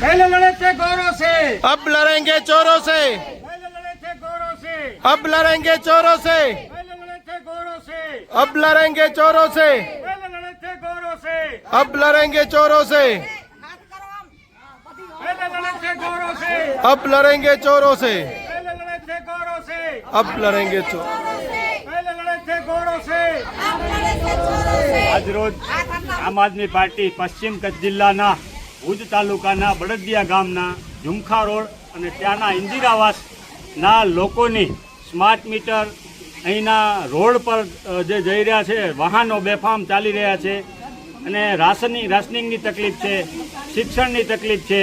पहले लड़े थे गौरव से अब लड़ेंगे चोरों से पहले लड़े थे गौरव से अब लड़ेंगे चोरों से पहले लड़े थे गौरव से अब लड़ेंगे चोरों से पहले लड़े थे गौरव से अब लड़ेंगे चोरों से पहले लड़े थे गौरव से अब लड़ेंगे चोरों से पहले लड़े थे गौरव से अब लड़ेंगे चोर पहले लड़े थे गौरव से આજ રોજ આમ આદમી પાર્ટી પશ્ચિમ કચ્છ જિલ્લાના ભુજ તાલુકાના બળદિયા ગામના ઝુમખા રોડ અને ત્યાંના ઇન્દિરાવાસના લોકોની સ્માર્ટ મીટર અહીંના રોડ પર જે જઈ રહ્યા છે, વાહનો બેફામ ચાલી રહ્યા છે અને રાશનની રાશનિંગની તકલીફ છે, શિક્ષણની તકલીફ છે,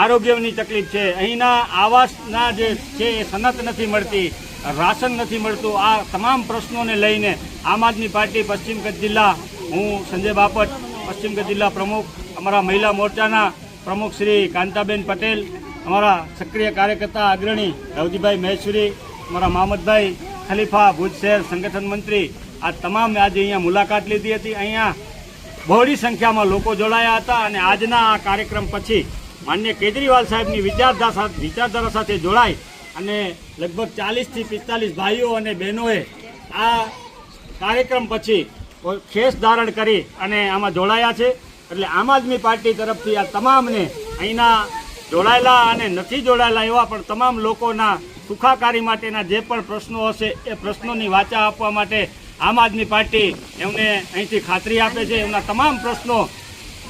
આરોગ્યની તકલીફ છે. અહીંના આવાસના જે છે એ સનત નથી મળતી, રાશન નથી મળતું. આ તમામ પ્રશ્નોને લઈને આમ આદમી પાર્ટી પશ્ચિમ કચ્છ જિલ્લા, હું સંજય બાપટ, પશ્ચિમ કચ્છ જિલ્લા પ્રમુખ અમારા મહિલા મોરચાના પ્રમુખ શ્રી કાંતાબેન પટેલ, અમારા સક્રિય કાર્યકર્તા અગ્રણી રવજીભાઈ મહેશ્વરી, અમારા મામદભાઈ ખલીફા ભુજ શહેર સંગઠન મંત્રી, આ તમામે આજે અહીંયા મુલાકાત લીધી હતી. અહીંયા બહોળી સંખ્યામાં લોકો જોડાયા હતા અને આજના આ કાર્યક્રમ પછી માન્ય કેજરીવાલ સાહેબની વિચારધારા વિચારધારા સાથે જોડાઈ અને લગભગ ચાલીસથી પિસ્તાલીસ ભાઈઓ અને બહેનોએ આ કાર્યક્રમ પછી ખેસ ધારણ કરી અને આમાં જોડાયા છે. એટલે આમ આદમી પાર્ટી તરફથી આ તમામને અહીંના જોડાયેલા અને નથી જોડાયેલા એવા પણ તમામ લોકોના સુખાકારી માટેના જે પણ પ્રશ્નો હશે એ પ્રશ્નોની વાચા આપવા માટે આમ આદમી પાર્ટી એમને અહીંથી ખાતરી આપે છે. એમના તમામ પ્રશ્નો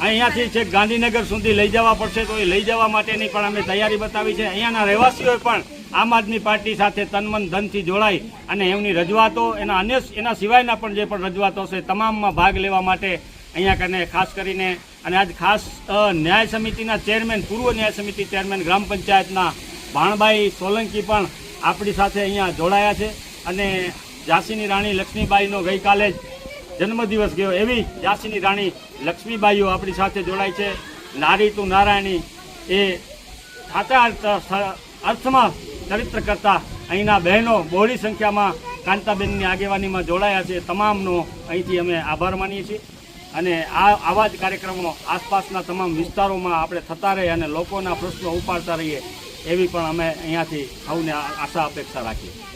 અહીંયાથી છેક ગાંધીનગર સુધી લઈ જવા પડશે તો એ લઈ જવા માટેની પણ અમે તૈયારી બતાવી છે. અહીંયાના રહેવાસીઓએ પણ આમ આદમી પાર્ટી સાથે તનમન ધનથી જોડાઈ અને એમની રજૂઆતો, એના અન્ય, એના સિવાયના પણ જે પણ રજૂઆતો છે તમામમાં ભાગ લેવા માટે અહીંયા કને ખાસ કરીને, અને આજ ખાસ ન્યાય સમિતિના ચેરમેન, પૂર્વ ન્યાય સમિતિ ચેરમેન ગ્રામ પંચાયતના ભાણભાઈ સોલંકી પણ આપણી સાથે અહીંયા જોડાયા છે. અને ઝાંસીની રાણી લક્ષ્મીબાઈનો ગઈકાલે જ જન્મદિવસ ગયો. એવી ઝાંસીની રાણી લક્ષ્મીબાઈઓ આપણી સાથે જોડાય છે. નારી તું નારાયણી એ સાચા અર્થ- અર્થમાં ચરિત્ર કરતા અહીંના બહેનો બહોળી સંખ્યામાં કાંતાબેનની આગેવાનીમાં જોડાયા છે. તમામનો અહીંથી અમે આભાર માનીએ છીએ. અને આ આવા જ કાર્યક્રમો આસપાસના તમામ વિસ્તારોમાં આપણે થતા રહીએ અને લોકોના પ્રશ્નો ઉપાડતા રહીએ એવી પણ અમે અહીંયાથી સૌને આશા અપેક્ષા રાખીએ.